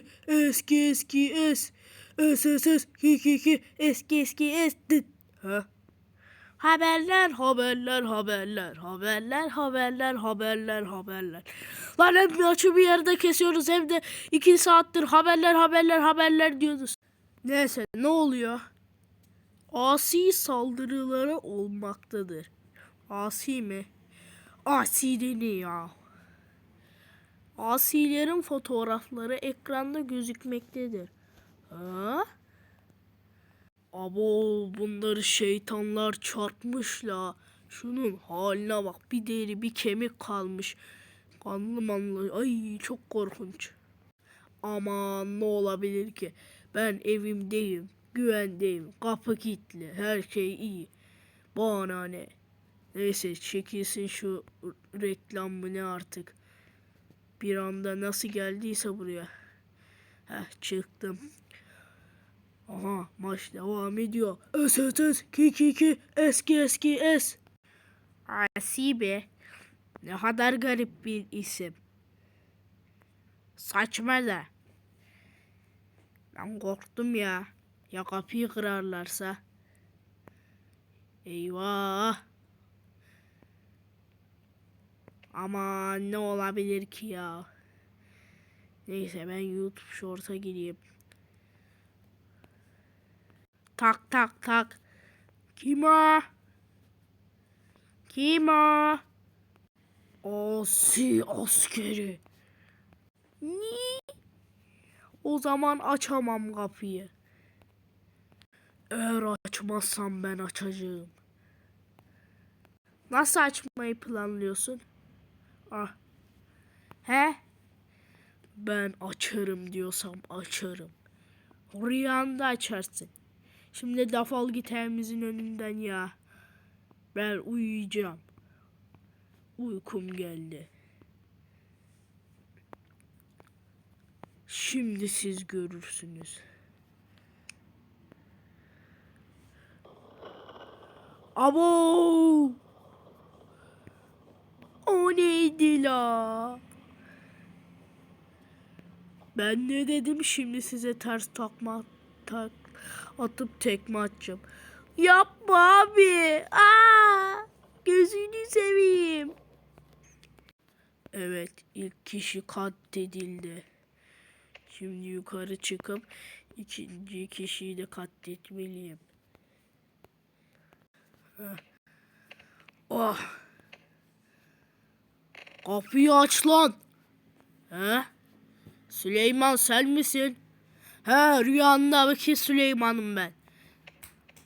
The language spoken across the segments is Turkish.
ki eski eski es. Es es es ki ki ki eski eski es. Ha? Haberler, haberler, haberler, haberler, haberler, haberler, haberler. Lan hem maçı bir yerde kesiyoruz hem de iki saattir haberler, haberler, haberler diyoruz. Neyse ne oluyor? Asi saldırıları olmaktadır. Asi mi? Asi deniyor. Asilerin fotoğrafları ekranda gözükmektedir. Ha? Abo bunları şeytanlar çarpmış la. Şunun haline bak bir deri bir kemik kalmış. Kanlı manlı ay çok korkunç. Aman ne olabilir ki? Ben evimdeyim, güvendeyim, kapı kilitli, her şey iyi. Bana ne? Neyse çekilsin şu reklam mı ne artık. Bir anda nasıl geldiyse buraya. Heh çıktım. Aha maç devam ediyor. Es es es ki ki ki eski eski es. Asibe. Ne kadar garip bir isim. Saçma da. Ben korktum ya. Ya kapıyı kırarlarsa. Eyvah. Aman ne olabilir ki ya. Neyse ben YouTube Shorts'a gireyim. Tak tak tak. Kim o? Kim o? Asi askeri. Ni? O zaman açamam kapıyı. Eğer açmazsam ben açacağım. Nasıl açmayı planlıyorsun? Ah. He? Ben açarım diyorsam açarım. Rüyanda açarsın. Şimdi defol git evimizin önünden ya. Ben uyuyacağım. Uykum geldi. Şimdi siz görürsünüz. Abo! Neydi la? Ben ne dedim şimdi size ters takma tak atıp tekme atacağım. Yapma abi. Aa! Gözünü seveyim. Evet, ilk kişi katledildi. Şimdi yukarı çıkıp ikinci kişiyi de katletmeliyim. Heh. Oh. Kapıyı aç lan. He? Süleyman sen misin? He rüyandaki Süleyman'ım ben.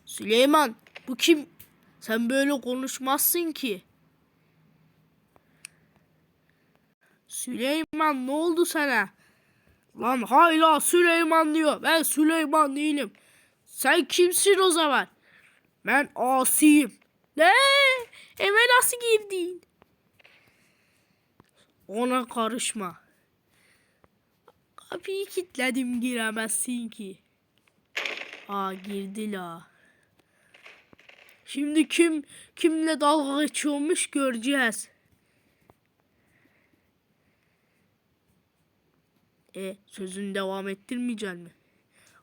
Süleyman bu kim? Sen böyle konuşmazsın ki. Süleyman ne oldu sana? Lan hala Süleyman diyor. Ben Süleyman değilim. Sen kimsin o zaman? Ben Asi'yim. Ne? Eve nasıl girdin? Ona karışma. Kapıyı kilitledim giremezsin ki. Aa girdi la. Şimdi kim kimle dalga geçiyormuş göreceğiz. E sözünü devam ettirmeyecek mi?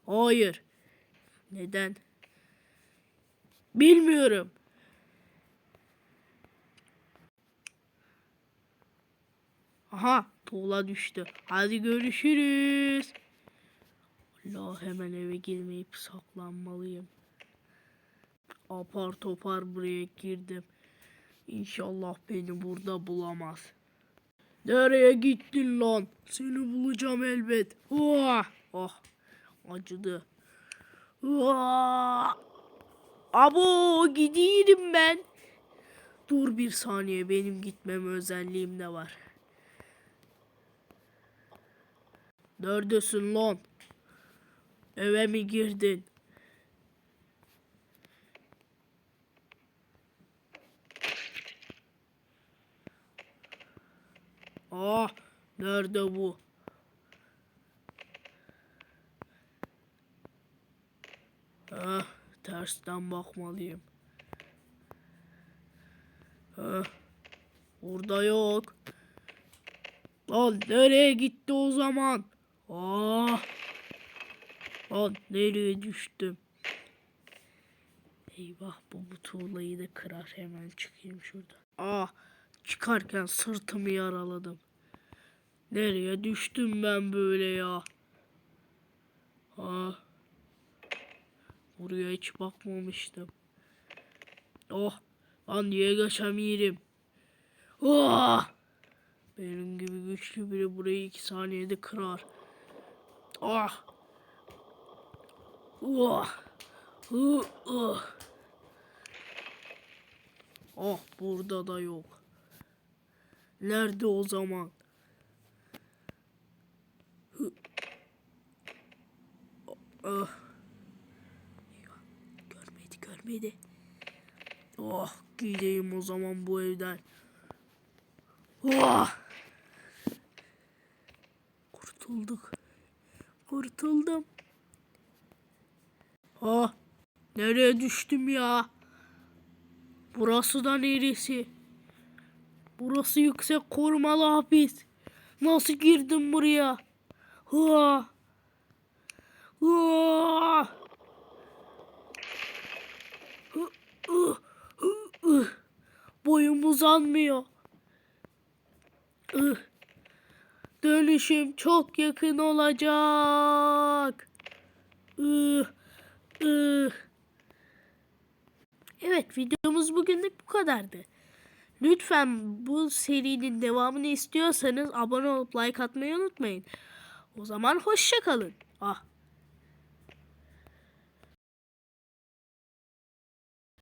Hayır. Neden? Bilmiyorum. Aha tuğla düştü. Hadi görüşürüz. Allah hemen eve girmeyip saklanmalıyım. Apar topar buraya girdim. İnşallah beni burada bulamaz. Nereye gittin lan? Seni bulacağım elbet. Oh, oh acıdı. Oh. Abo gidiyorum ben. Dur bir saniye benim gitmem özelliğim de var. Neredesin lan? Eve mi girdin? Ah, nerede bu? Ah, tersten bakmalıyım. Ah, burada yok. Lan nereye gitti o zaman? Ah. Lan nereye düştüm? Eyvah bu tuğlayı da kırar. Hemen çıkayım şurada. Ah çıkarken sırtımı yaraladım. Nereye düştüm ben böyle ya? Ah. Buraya hiç bakmamıştım. Oh. Lan niye geçemiyorum? Oh. Benim gibi güçlü biri burayı iki saniyede kırar. Ah. Oh. Hı, oh. Oh burada da yok. Nerede o zaman? Eyvah, Görmedi görmedi. Oh gideyim o zaman bu evden. Oh. Kurtulduk. Kurtuldum. Ah nereye düştüm ya? Burası da neresi? Burası yüksek korumalı hapis. Nasıl girdim buraya? Ha. Ha. Boyum uzanmıyor. Ih. Dönüşüm çok yakın olacak. Evet videomuz bugünlük bu kadardı. Lütfen bu serinin devamını istiyorsanız abone olup like atmayı unutmayın. O zaman hoşça kalın. Ah